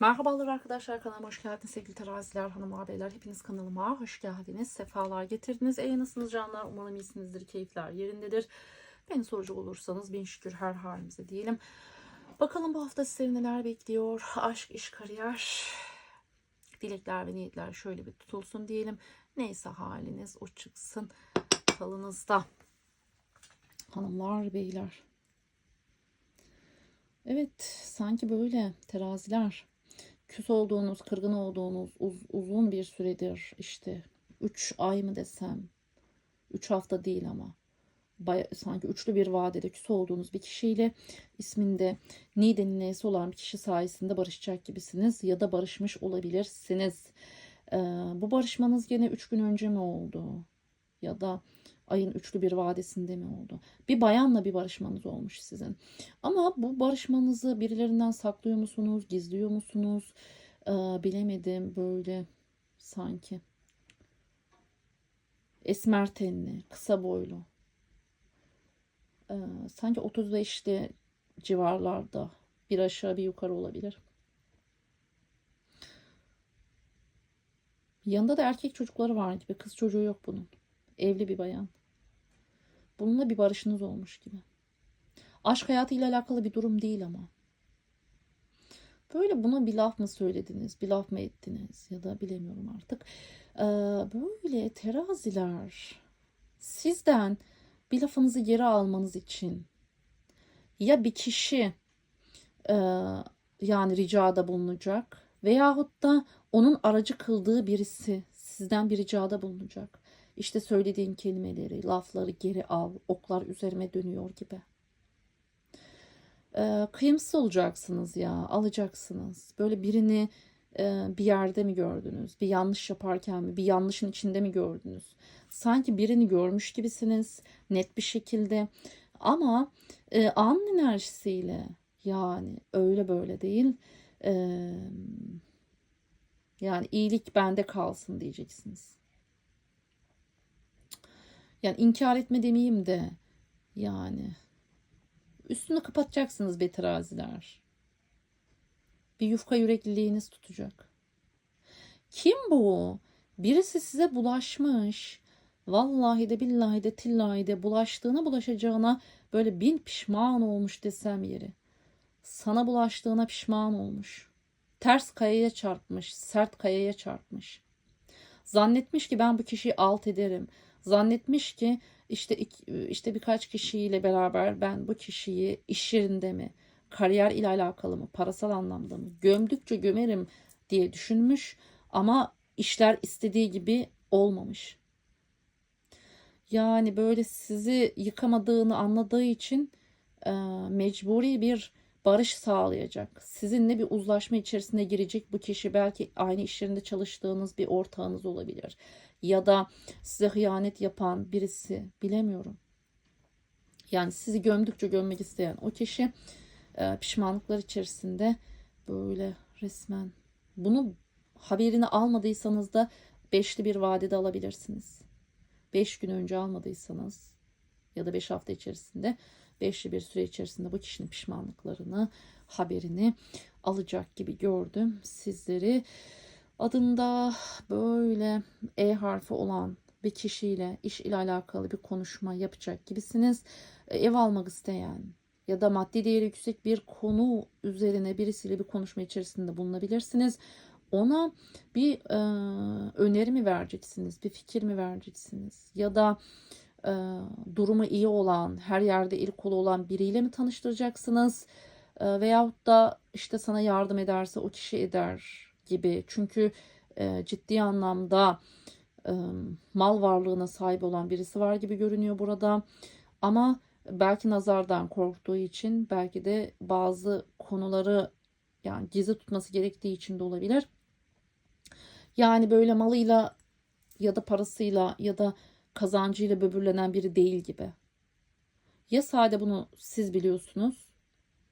Merhabalar arkadaşlar kanalıma hoş geldiniz. Sevgili teraziler hanım ağabeyler hepiniz kanalıma hoş geldiniz. Sefalar getirdiniz. E nasılsınız canlar? Umarım iyisinizdir keyifler yerindedir. Beni soracak olursanız bin şükür her halimize diyelim. Bakalım bu hafta sizleri neler bekliyor? Aşk iş kariyer. Dilekler ve niyetler şöyle bir tutulsun diyelim. Neyse haliniz o çıksın falınızda hanımlar beyler. Evet, sanki böyle teraziler küs olduğunuz, kırgın olduğunuz uz- uzun bir süredir işte 3 ay mı desem 3 hafta değil ama baya- sanki üçlü bir vadede küs olduğunuz bir kişiyle isminde Nide'nin neyse olan bir kişi sayesinde barışacak gibisiniz ya da barışmış olabilirsiniz. Ee, bu barışmanız gene 3 gün önce mi oldu? Ya da ayın üçlü bir vadesinde mi oldu? Bir bayanla bir barışmanız olmuş sizin. Ama bu barışmanızı birilerinden saklıyor musunuz, gizliyor musunuz? Ee, bilemedim böyle sanki. Esmer tenli, kısa boylu. Ee, sanki 35'li civarlarda bir aşağı bir yukarı olabilir. Yanında da erkek çocukları var gibi. Kız çocuğu yok bunun. Evli bir bayan. Bununla bir barışınız olmuş gibi. Aşk hayatıyla alakalı bir durum değil ama. Böyle buna bir laf mı söylediniz, bir laf mı ettiniz ya da bilemiyorum artık. Ee, böyle teraziler sizden bir lafınızı geri almanız için ya bir kişi e, yani ricada bulunacak veyahut da onun aracı kıldığı birisi sizden bir ricada bulunacak. İşte söylediğin kelimeleri, lafları geri al, oklar üzerime dönüyor gibi. Ee, kıyımsız olacaksınız ya, alacaksınız. Böyle birini e, bir yerde mi gördünüz? Bir yanlış yaparken mi? Bir yanlışın içinde mi gördünüz? Sanki birini görmüş gibisiniz net bir şekilde. Ama e, anın enerjisiyle yani öyle böyle değil. E, yani iyilik bende kalsın diyeceksiniz. Yani inkar etme demeyeyim de yani üstünü kapatacaksınız be teraziler. Bir yufka yürekliliğiniz tutacak. Kim bu? Birisi size bulaşmış. Vallahi de billahi de tillahi de bulaştığına bulaşacağına böyle bin pişman olmuş desem yeri. Sana bulaştığına pişman olmuş. Ters kayaya çarpmış, sert kayaya çarpmış. Zannetmiş ki ben bu kişiyi alt ederim. Zannetmiş ki işte işte birkaç kişiyle beraber ben bu kişiyi iş yerinde mi, kariyer ile alakalı mı, parasal anlamda mı gömdükçe gömerim diye düşünmüş ama işler istediği gibi olmamış. Yani böyle sizi yıkamadığını anladığı için e, mecburi bir barış sağlayacak. Sizinle bir uzlaşma içerisine girecek bu kişi belki aynı iş yerinde çalıştığınız bir ortağınız olabilir. Ya da size hıyanet yapan birisi bilemiyorum. Yani sizi gömdükçe gömmek isteyen o kişi e, pişmanlıklar içerisinde böyle resmen bunu haberini almadıysanız da beşli bir vadede alabilirsiniz. Beş gün önce almadıysanız ya da beş hafta içerisinde beşli bir süre içerisinde bu kişinin pişmanlıklarını, haberini alacak gibi gördüm sizleri. Adında böyle E harfi olan bir kişiyle iş ile alakalı bir konuşma yapacak gibisiniz. E, ev almak isteyen ya da maddi değeri yüksek bir konu üzerine birisiyle bir konuşma içerisinde bulunabilirsiniz. Ona bir e, öneri mi vereceksiniz, bir fikir mi vereceksiniz ya da e, durumu iyi olan, her yerde il kolu olan biriyle mi tanıştıracaksınız? E, veyahut da işte sana yardım ederse o kişi eder gibi. Çünkü e, ciddi anlamda e, mal varlığına sahip olan birisi var gibi görünüyor burada. Ama belki nazardan korktuğu için belki de bazı konuları yani gizli tutması gerektiği için de olabilir. Yani böyle malıyla ya da parasıyla ya da kazancıyla böbürlenen biri değil gibi. Ya sade bunu siz biliyorsunuz.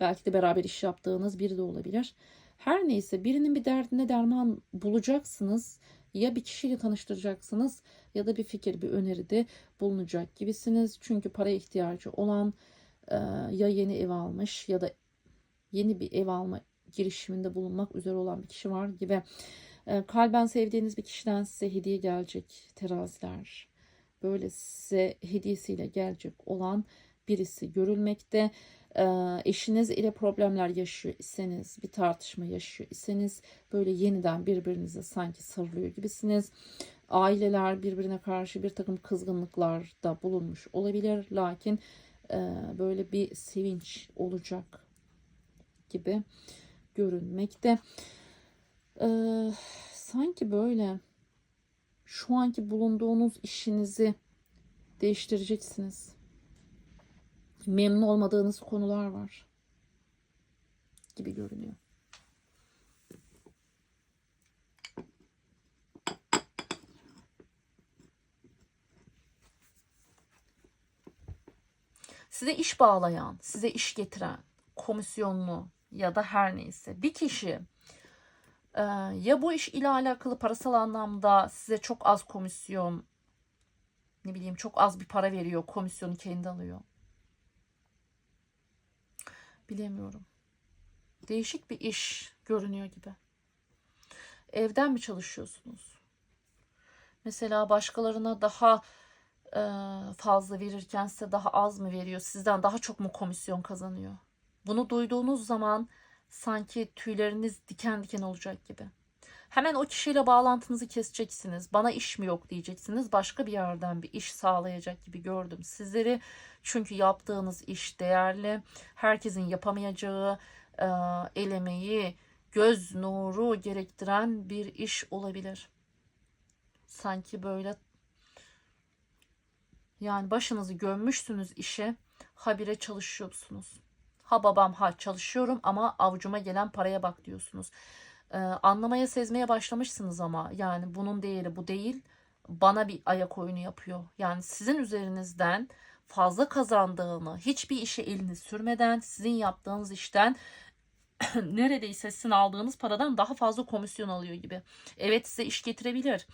Belki de beraber iş yaptığınız biri de olabilir. Her neyse birinin bir derdine derman bulacaksınız. Ya bir kişiyle tanıştıracaksınız ya da bir fikir, bir öneride bulunacak gibisiniz. Çünkü para ihtiyacı olan e, ya yeni ev almış ya da yeni bir ev alma girişiminde bulunmak üzere olan bir kişi var gibi. Ee, kalben sevdiğiniz bir kişiden size hediye gelecek teraziler. Böyle size hediyesiyle gelecek olan birisi görülmekte. Ee, eşiniz ile problemler yaşıyor iseniz, bir tartışma yaşıyor iseniz böyle yeniden birbirinize sanki sarılıyor gibisiniz. Aileler birbirine karşı bir takım kızgınlıklarda bulunmuş olabilir. Lakin e, böyle bir sevinç olacak gibi görünmekte. Ee, sanki böyle şu anki bulunduğunuz işinizi değiştireceksiniz. Memnun olmadığınız konular var gibi görünüyor. Size iş bağlayan, size iş getiren, komisyonlu ya da her neyse bir kişi e, ya bu iş ile alakalı parasal anlamda size çok az komisyon ne bileyim çok az bir para veriyor komisyonu kendi alıyor. Bilemiyorum. Değişik bir iş görünüyor gibi. Evden mi çalışıyorsunuz? Mesela başkalarına daha e, fazla verirken size daha az mı veriyor? Sizden daha çok mu komisyon kazanıyor? Bunu duyduğunuz zaman sanki tüyleriniz diken diken olacak gibi. Hemen o kişiyle bağlantınızı keseceksiniz. Bana iş mi yok diyeceksiniz. Başka bir yerden bir iş sağlayacak gibi gördüm sizleri. Çünkü yaptığınız iş değerli. Herkesin yapamayacağı e, el göz nuru gerektiren bir iş olabilir. Sanki böyle yani başınızı gömmüşsünüz işe, habire çalışıyorsunuz. Ha babam ha çalışıyorum ama avucuma gelen paraya bak diyorsunuz. Ee, anlamaya sezmeye başlamışsınız ama yani bunun değeri bu değil. Bana bir ayak oyunu yapıyor. Yani sizin üzerinizden fazla kazandığını, hiçbir işe elini sürmeden sizin yaptığınız işten neredeyse sizin aldığınız paradan daha fazla komisyon alıyor gibi. Evet size iş getirebilir.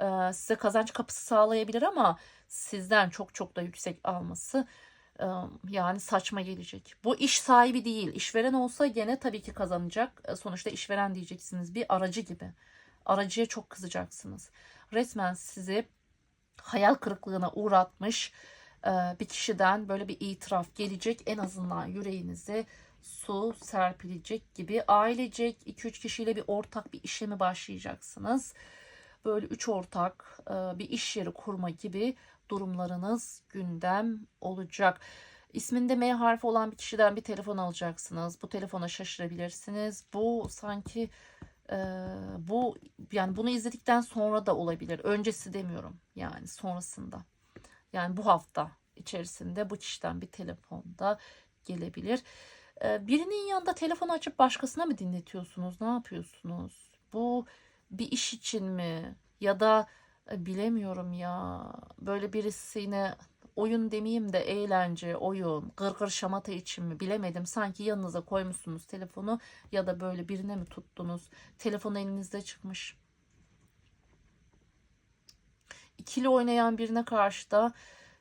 Ee, size kazanç kapısı sağlayabilir ama sizden çok çok da yüksek alması yani saçma gelecek. Bu iş sahibi değil. İşveren olsa gene tabii ki kazanacak. E, Sonuçta işveren diyeceksiniz. Bir aracı gibi. Aracıya çok kızacaksınız. Resmen sizi hayal kırıklığına uğratmış e, bir kişiden böyle bir itiraf gelecek. En azından yüreğinize su serpilecek gibi ailecek 2-3 kişiyle bir ortak bir işlemi başlayacaksınız. Böyle üç ortak bir iş yeri kurma gibi durumlarınız gündem olacak. İsminde M harfi olan bir kişiden bir telefon alacaksınız. Bu telefona şaşırabilirsiniz. Bu sanki e, bu yani bunu izledikten sonra da olabilir. Öncesi demiyorum yani sonrasında. Yani bu hafta içerisinde bu kişiden bir telefonda gelebilir. E, birinin yanında telefon açıp başkasına mı dinletiyorsunuz? Ne yapıyorsunuz? Bu bir iş için mi? Ya da bilemiyorum ya. Böyle birisine oyun demeyeyim de eğlence, oyun, gırgır şamata için mi bilemedim. Sanki yanınıza koymuşsunuz telefonu ya da böyle birine mi tuttunuz? Telefon elinizde çıkmış. İkili oynayan birine karşı da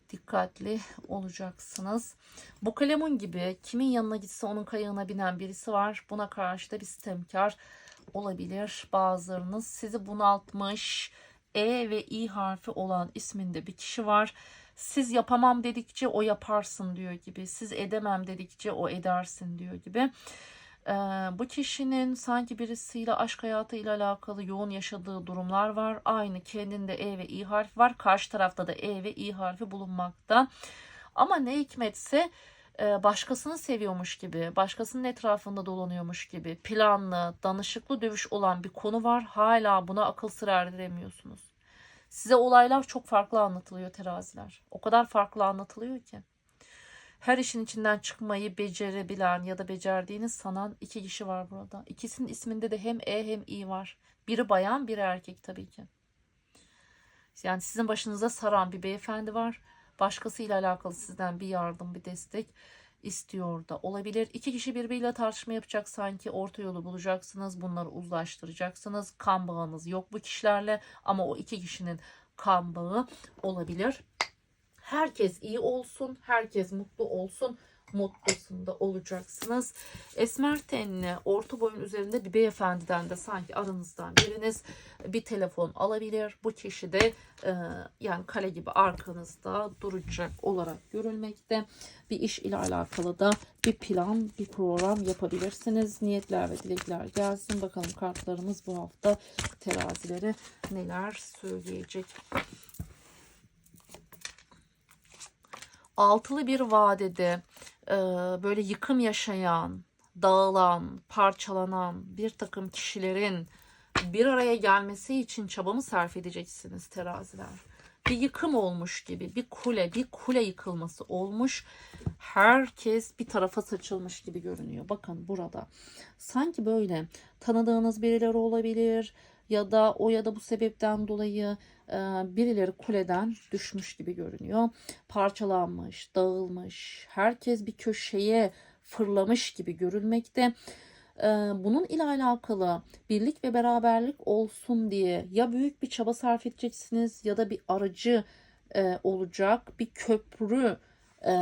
dikkatli olacaksınız. Bu kalemun gibi kimin yanına gitse onun kayığına binen birisi var. Buna karşı da bir sistemkar olabilir. Bazılarınız sizi bunaltmış, e ve İ harfi olan isminde bir kişi var. Siz yapamam dedikçe o yaparsın diyor gibi. Siz edemem dedikçe o edersin diyor gibi. Ee, bu kişinin sanki birisiyle aşk hayatıyla alakalı yoğun yaşadığı durumlar var. Aynı kendinde E ve İ harfi var. Karşı tarafta da E ve İ harfi bulunmakta. Ama ne hikmetse başkasını seviyormuş gibi, başkasının etrafında dolanıyormuş gibi planlı, danışıklı dövüş olan bir konu var. Hala buna akıl sır erdiremiyorsunuz. Size olaylar çok farklı anlatılıyor teraziler. O kadar farklı anlatılıyor ki. Her işin içinden çıkmayı becerebilen ya da becerdiğini sanan iki kişi var burada. İkisinin isminde de hem E hem İ var. Biri bayan, biri erkek tabii ki. Yani sizin başınıza saran bir beyefendi var. Başkasıyla alakalı sizden bir yardım, bir destek istiyor da olabilir. İki kişi birbiriyle tartışma yapacak sanki orta yolu bulacaksınız. Bunları uzlaştıracaksınız. Kan bağınız yok bu kişilerle ama o iki kişinin kan bağı olabilir. Herkes iyi olsun, herkes mutlu olsun. Mutlusunda olacaksınız. Esmer tenli, orta boyun üzerinde bir beyefendiden de sanki aranızdan biriniz bir telefon alabilir. Bu kişi de e, yani kale gibi arkanızda duracak olarak görülmekte. Bir iş ile alakalı da bir plan, bir program yapabilirsiniz. Niyetler ve dilekler gelsin. Bakalım kartlarımız bu hafta terazilere neler söyleyecek. Altılı bir vadede böyle yıkım yaşayan, dağılan, parçalanan bir takım kişilerin bir araya gelmesi için çaba mı sarf edeceksiniz teraziler? Bir yıkım olmuş gibi, bir kule, bir kule yıkılması olmuş. Herkes bir tarafa saçılmış gibi görünüyor. Bakın burada. Sanki böyle tanıdığınız birileri olabilir ya da o ya da bu sebepten dolayı e, birileri kuleden düşmüş gibi görünüyor. Parçalanmış, dağılmış, herkes bir köşeye fırlamış gibi görülmekte. E, bunun ile alakalı birlik ve beraberlik olsun diye ya büyük bir çaba sarf edeceksiniz ya da bir aracı e, olacak, bir köprü e,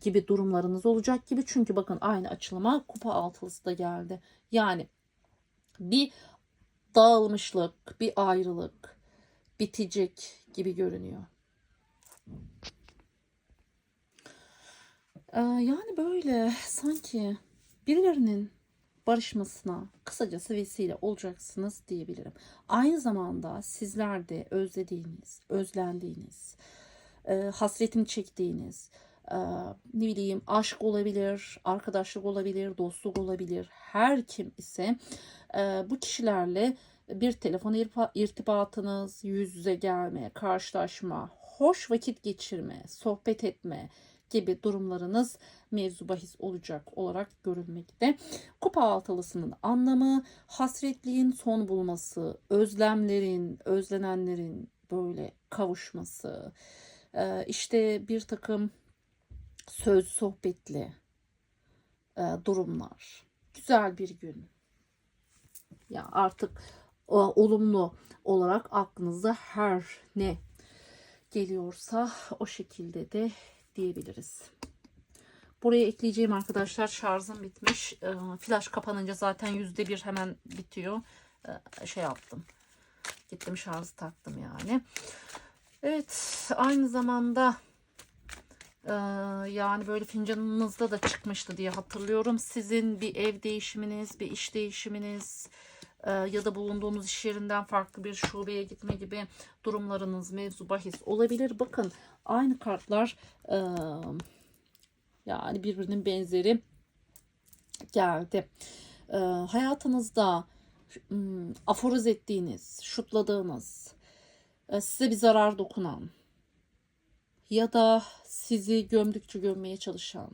gibi durumlarınız olacak gibi. Çünkü bakın aynı açılıma kupa altılısı da geldi. Yani bir dağılmışlık, bir ayrılık bitecek gibi görünüyor. Ee, yani böyle sanki birilerinin barışmasına kısacası vesile olacaksınız diyebilirim. Aynı zamanda sizler de özlediğiniz, özlendiğiniz, e, çektiğiniz, e, ne bileyim aşk olabilir, arkadaşlık olabilir, dostluk olabilir. Her kim ise e, bu kişilerle bir telefon irtibatınız, yüz yüze gelme, karşılaşma, hoş vakit geçirme, sohbet etme gibi durumlarınız mevzu bahis olacak olarak görülmekte. Kupa altılısının anlamı hasretliğin son bulması, özlemlerin, özlenenlerin böyle kavuşması, e, işte bir takım söz sohbetli e, durumlar. Güzel bir gün. Ya artık olumlu olarak aklınıza her ne geliyorsa o şekilde de diyebiliriz. Buraya ekleyeceğim arkadaşlar şarjım bitmiş. E, flash kapanınca zaten yüzde bir hemen bitiyor. E, şey yaptım. Gittim şarjı taktım yani. Evet aynı zamanda e, yani böyle fincanınızda da çıkmıştı diye hatırlıyorum. Sizin bir ev değişiminiz, bir iş değişiminiz ya da bulunduğunuz iş yerinden farklı bir şubeye gitme gibi durumlarınız mevzu bahis olabilir. Bakın aynı kartlar yani birbirinin benzeri geldi. Hayatınızda hmm, aforoz ettiğiniz, şutladığınız, e, size bir zarar dokunan ya da sizi gömdükçe gömmeye çalışan,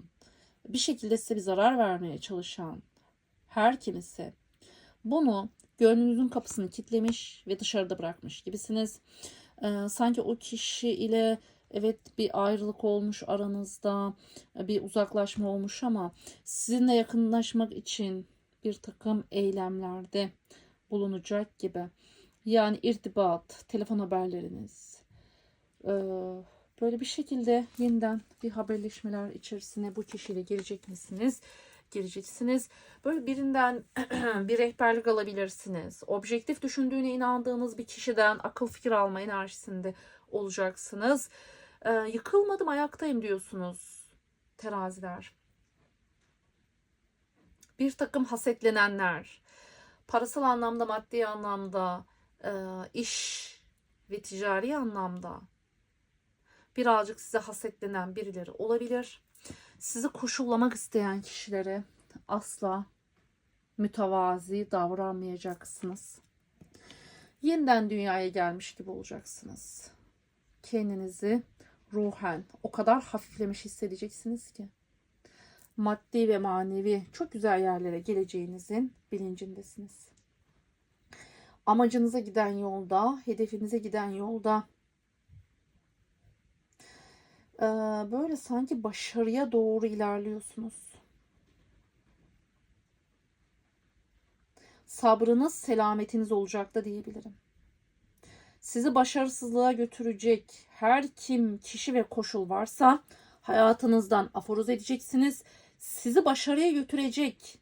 bir şekilde size bir zarar vermeye çalışan her kim ise bunu gönlünüzün kapısını kilitlemiş ve dışarıda bırakmış gibisiniz. Ee, sanki o kişi ile evet bir ayrılık olmuş aranızda, bir uzaklaşma olmuş ama sizinle yakınlaşmak için bir takım eylemlerde bulunacak gibi. Yani irtibat, telefon haberleriniz. Ee, böyle bir şekilde yeniden bir haberleşmeler içerisine bu kişiyle girecek misiniz? Gireceksiniz. Böyle birinden bir rehberlik alabilirsiniz. Objektif düşündüğüne inandığınız bir kişiden akıl fikir alma enerjisinde olacaksınız. Ee, yıkılmadım ayaktayım diyorsunuz teraziler. Bir takım hasetlenenler, parasal anlamda, maddi anlamda, e, iş ve ticari anlamda birazcık size hasetlenen birileri olabilir. Sizi koşullamak isteyen kişilere asla mütevazi davranmayacaksınız. Yeniden dünyaya gelmiş gibi olacaksınız. Kendinizi ruhen o kadar hafiflemiş hissedeceksiniz ki maddi ve manevi çok güzel yerlere geleceğinizin bilincindesiniz. Amacınıza giden yolda, hedefinize giden yolda böyle sanki başarıya doğru ilerliyorsunuz. Sabrınız, selametiniz olacak da diyebilirim. Sizi başarısızlığa götürecek her kim, kişi ve koşul varsa hayatınızdan aforoz edeceksiniz. Sizi başarıya götürecek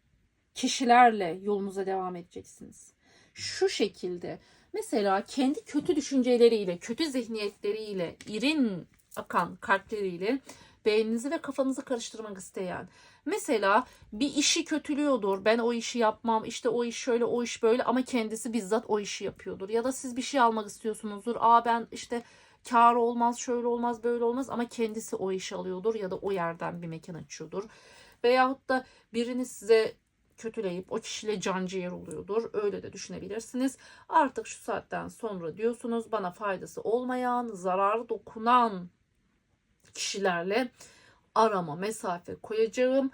kişilerle yolunuza devam edeceksiniz. Şu şekilde mesela kendi kötü düşünceleriyle, kötü zihniyetleriyle, irin akan kalpleriyle beyninizi ve kafanızı karıştırmak isteyen. Mesela bir işi kötülüyordur. Ben o işi yapmam. işte o iş şöyle, o iş böyle ama kendisi bizzat o işi yapıyordur. Ya da siz bir şey almak istiyorsunuzdur. Aa ben işte kar olmaz, şöyle olmaz, böyle olmaz ama kendisi o işi alıyordur ya da o yerden bir mekan açıyordur. Veyahut da birini size kötüleyip o kişiyle canciğer oluyordur. Öyle de düşünebilirsiniz. Artık şu saatten sonra diyorsunuz bana faydası olmayan, zararı dokunan kişilerle arama mesafe koyacağım.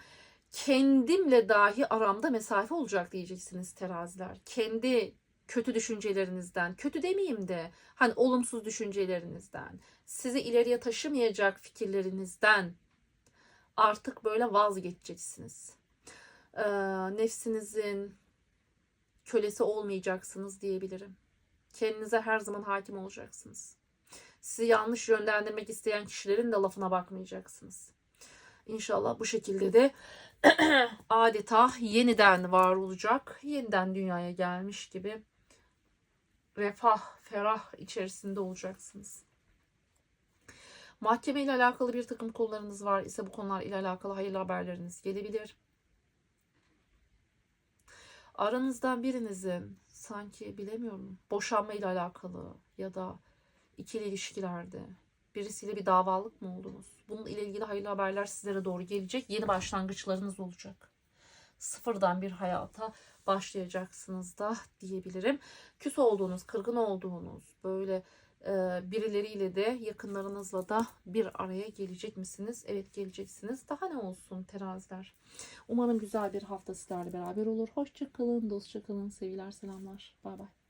Kendimle dahi aramda mesafe olacak diyeceksiniz teraziler. Kendi kötü düşüncelerinizden, kötü demeyeyim de hani olumsuz düşüncelerinizden, sizi ileriye taşımayacak fikirlerinizden artık böyle vazgeçeceksiniz. Ee, nefsinizin kölesi olmayacaksınız diyebilirim. Kendinize her zaman hakim olacaksınız. Sizi yanlış yönlendirmek isteyen kişilerin de lafına bakmayacaksınız. İnşallah bu şekilde de adeta yeniden var olacak, yeniden dünyaya gelmiş gibi refah, ferah içerisinde olacaksınız. Mahkeme ile alakalı bir takım konularınız var ise bu konular ile alakalı hayırlı haberleriniz gelebilir. Aranızdan birinizin sanki bilemiyorum boşanma ile alakalı ya da ikili ilişkilerde birisiyle bir davalık mı oldunuz? Bununla ilgili hayırlı haberler sizlere doğru gelecek. Yeni başlangıçlarınız olacak. Sıfırdan bir hayata başlayacaksınız da diyebilirim. Küs olduğunuz, kırgın olduğunuz, böyle e, birileriyle de yakınlarınızla da bir araya gelecek misiniz? Evet geleceksiniz. Daha ne olsun teraziler. Umarım güzel bir hafta sizlerle beraber olur. Hoşça kalın, dostça. Sevgiler, selamlar. Bay bay.